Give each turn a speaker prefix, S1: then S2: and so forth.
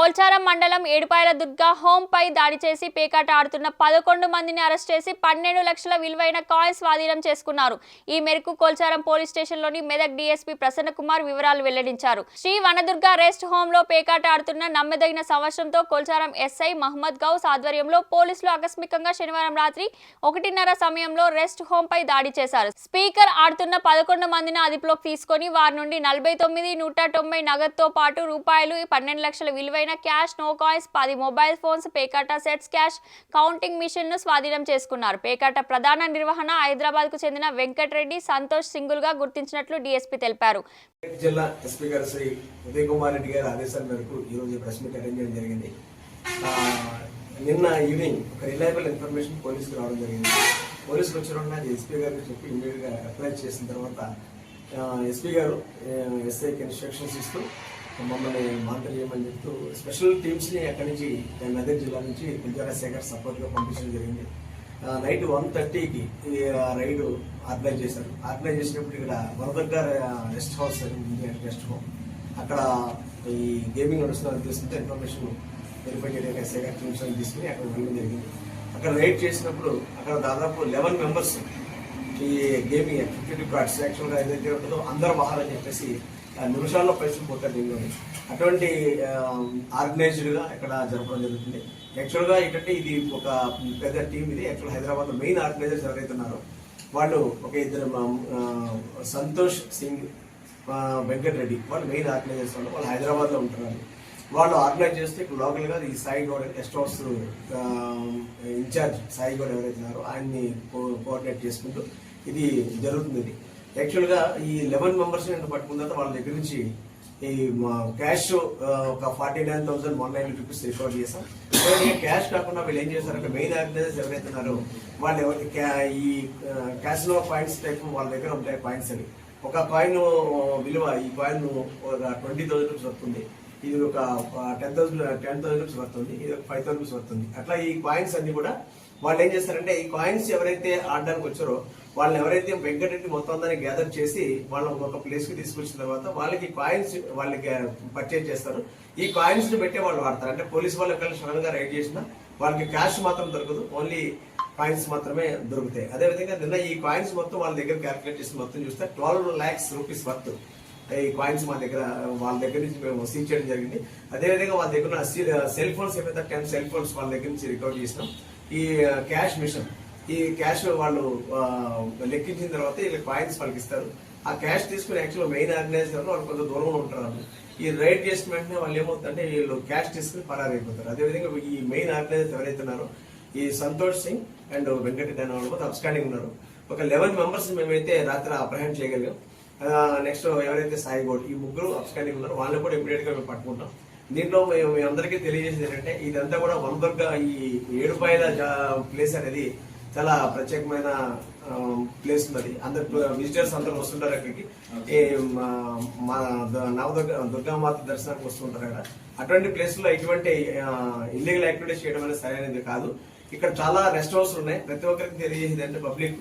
S1: పోల్చారం మండలం ఏడుపాయల దుర్గా హోంపై దాడి చేసి పేకాట ఆడుతున్న పదకొండు మందిని అరెస్ట్ చేసి పన్నెండు లక్షల విలువైన కాయిన్ స్వాధీనం చేసుకున్నారు. ఈ మేరకు Kolcharam police స్టేషన్లోని Medak D S P Prasanna Kumar వివరాలు వెల్లడించారు. శ్రీ వనదుర్గ రెస్ట్ హోంలో పేకాట ఆడుతున్న నమ్మదగిన సంవత్సరంతో కోల్చారం ఎస్ఐ మహమ్మద్ గౌస్ ఆధ్వర్యంలో పోలీసులు ఆకస్మికంగా శనివారం రాత్రి ఒకటిన్నర సమయంలో రెస్ట్ హోంపై దాడి చేశారు. స్పీకర్ ఆడుతున్న పదకొండు మందిని అదుపులోకి తీసుకొని వారి నుండి నలభై తొమ్మిది నూట తొంభై నగదుతో పాటు రూపాయలు పన్నెండు లక్షల విలువైన క్యాష్ నో కాయిన్స్ పది మొబైల్ ఫోన్స్ పేకాట సెట్స్ క్యాష్ కౌంటింగ్ మిషన్ను స్వాధీనం చేసుకున్నారు. పేకాట ప్రధాన నిర్వహణ హైదరాబాద్కు చెందిన వెంకటరెడ్డి సంతోష్ సింగుల్గా గుర్తించినట్లు డీఎస్పీ తెలిపారు.
S2: జిల్లా ఎస్పీ గారు శ్రీ ఉదయ్ కుమార్ రెడ్డి గారి ఆదేశాల మేరకు ఈరోజు ఈ ప్రెస్ మీట్ అరేంజ్ చేయడం జరిగింది. నిన్న ఈవినింగ్ ఒక రిలయబుల్ ఇన్ఫర్మేషన్ పోలీసుకు రావడం జరిగింది. పోలీసులు వచ్చిన వెంటనే ఎస్పీ గారికి చెప్పి ఇమీడియట్గా అప్లై చేసిన తర్వాత ఎస్పీ గారు ఎస్ఐకి ఇన్స్ట్రక్షన్స్ ఇస్తూ మమ్మల్ని మానిటర్ చేయమని చెప్తూ స్పెషల్ టీమ్స్ని అక్కడి నుంచి మెదక్ జిల్లా నుంచి పులిజారా శేఖర్ పంపించడం జరిగింది. నైట్ వన్ థర్టీకి ఈ రైడ్ ఆర్గనైజ్ చేశారు. ఆర్గనైజ్ చేసినప్పుడు ఇక్కడ వరదగ్గ రెస్ట్ హౌస్ రెస్ట్ హోమ్. అక్కడ ఈ గేమింగ్ నడుస్తున్నారని తీసుకుంటే ఇన్ఫర్మేషన్ వెరిఫై చేయడానికి శేఖర్ టీమ్స్ అని తీసుకుని అక్కడ వెళ్ళడం జరిగింది. అక్కడ రైడ్ చేసినప్పుడు అక్కడ దాదాపు లెవెన్ మెంబర్స్ ఈ గేమింగ్ ఫిఫ్టీ కార్డ్స్ యాక్చువల్గా ఏదైతే ఉంటుందో అందరూ బాగాలని చెప్పేసి నిమిషాల్లో పైసలు పోతారు దీనిలో. అటువంటి ఆర్గనైజ్డ్గా ఇక్కడ జరపడం జరుగుతుంది. యాక్చువల్గా ఏంటంటే ఇది ఒక పెద్ద టీం ఇది. యాక్చువల్ హైదరాబాద్లో మెయిన్ ఆర్గనైజర్స్ ఎవరైతే ఉన్నారో వాళ్ళు ఒక ఇద్దరు సంతోష్ సింగ్ వెంకట్ రెడ్డి వాళ్ళు మెయిన్ ఆర్గనైజర్స్ వాళ్ళు. వాళ్ళు హైదరాబాద్లో ఉంటున్నారు. వాళ్ళు ఆర్గనైజ్ చేస్తే ఇప్పుడు లోకల్గా ఈ Sai Goud guest house in charge Sai Goud ఎవరైతే ఉన్నారో ఆయన్ని కోఆర్డినేట్ చేసుకుంటూ ఇది జరుగుతుంది యాక్చువల్గా ఈ లెవెన్ మెంబర్స్ నేను పట్టుకున్న తర్వాత వాళ్ళ దగ్గర నుంచి ఈ క్యాష్ ఒక forty nine thousand one nine rupees recover చేశాం. క్యాష్ కాకుండా వీళ్ళు ఏం చేశారంటే మెయిన్ ఆర్గనైజర్స్ ఎవరైతే ఉన్నారో వాళ్ళు ఎవరి ఈ క్యాష్లో పాయింట్స్ టైప్ వాళ్ళ దగ్గర ఉంటాయి పాయింట్స్ అవి. ఒక కాయిన్ విలువ ఈ కాయిన్ ఒక ట్వంటీ థౌసండ్ రూపీస్ వస్తుంది. ఇది ఒక ten thousand ten thousand rupees పడుతుంది ఇది ఒక ఫైవ్ థౌసండ్ రూపీస్ పడుతుంది అట్లా ఈ కాయిన్స్ అన్ని కూడా వాళ్ళు ఏం చేస్తారంటే ఈ కాయిన్స్ ఎవరైతే ఆడడానికి వచ్చారో వాళ్ళని ఎవరైతే వెంకటరెడ్డి మొత్తం అందరినీ గ్యాదర్ చేసి వాళ్ళని ఒక ప్లేస్కి తీసుకొచ్చిన తర్వాత వాళ్ళకి కాయిన్స్ వాళ్ళకి పర్చేజ్ చేస్తారు. ఈ కాయిన్స్ని పెట్టే వాళ్ళు వాడతారు. అంటే పోలీస్ వాళ్ళు ఎక్కడ సడన్గా రైడ్ చేసినా వాళ్ళకి క్యాష్ మాత్రం దొరకదు. ఓన్లీ కాయిన్స్ మాత్రమే దొరుకుతాయి. అదే విధంగా నిన్న ఈ కాయిన్స్ మొత్తం వాళ్ళ దగ్గర క్యాల్కులేట్ చేసి మొత్తం చూస్తే ట్వెల్వ్ ల్యాక్స్ రూపీస్ వర్త్ ఈ కాయిన్స్ మా దగ్గర వాళ్ళ దగ్గర నుంచి మేము సీజ్ చేయడం జరిగింది. అదేవిధంగా వాళ్ళ దగ్గర సెల్ ఫోన్స్ ఏమైతే టెన్ సెల్ ఫోన్స్ వాళ్ళ దగ్గర నుంచి రికవర్ చేసినాం. ఈ క్యాష్ మిషన్. ఈ క్యాష్ వాళ్ళు లెక్కించిన తర్వాత వీళ్ళకి కాయిన్స్ వాళ్ళకి ఇస్తారు ఆ క్యాష్ తీసుకుని యాక్చువల్ మెయిన్ ఆర్గనైజర్ వాళ్ళు కొంత దూరంలో ఉంటారు ఈ రైడ్ చేసిన వెంటనే వాళ్ళు ఏమవుతుందంటే వీళ్ళు క్యాష్ తీసుకుని పరారైపోతారు. అదేవిధంగా ఈ మెయిన్ ఆర్గనైజర్ ఎవరైతే ఉన్నారో ఈ సంతోష్ సింగ్ అండ్ వెంకట అనే వాళ్ళు అబ్స్కాండింగ్ ఉన్నారు. ఒక లెవెన్ మెంబర్స్ మేమైతే రాత్రి అప్రహెండ్ చేయగలిగాం. నెక్స్ట్ ఎవరైతే సాయి గోడ్ ఈ ముగ్గురు అబ్స్కాండింగ్ ఉన్నారు. వాళ్ళని కూడా ఇమీడియట్గా మేము పట్టుకుంటాం. దీంట్లో మీ అందరికీ తెలియజేసేది ఏంటంటే ఇదంతా కూడా వనదుర్గ ఈ ఏడుపాయల ప్లేస్ అనేది చాలా ప్రత్యేకమైన ప్లేస్ ఉన్నది. అందరు విజిటర్స్ అందరూ వస్తుంటారు అక్కడికి. ఈ మా- నవదుర్గ దుర్గామాత దర్శనానికి వస్తుంటారు అక్కడ. అటువంటి ప్లేస్లో ఎటువంటి ఇల్లీగల్ యాక్టివిటీస్ చేయడం అనేది సరైనది కాదు. ఇక్కడ చాలా రెస్ట్ హౌస్ ఉన్నాయి. ప్రతి ఒక్కరికి తెలియజేసేది అంటే పబ్లిక్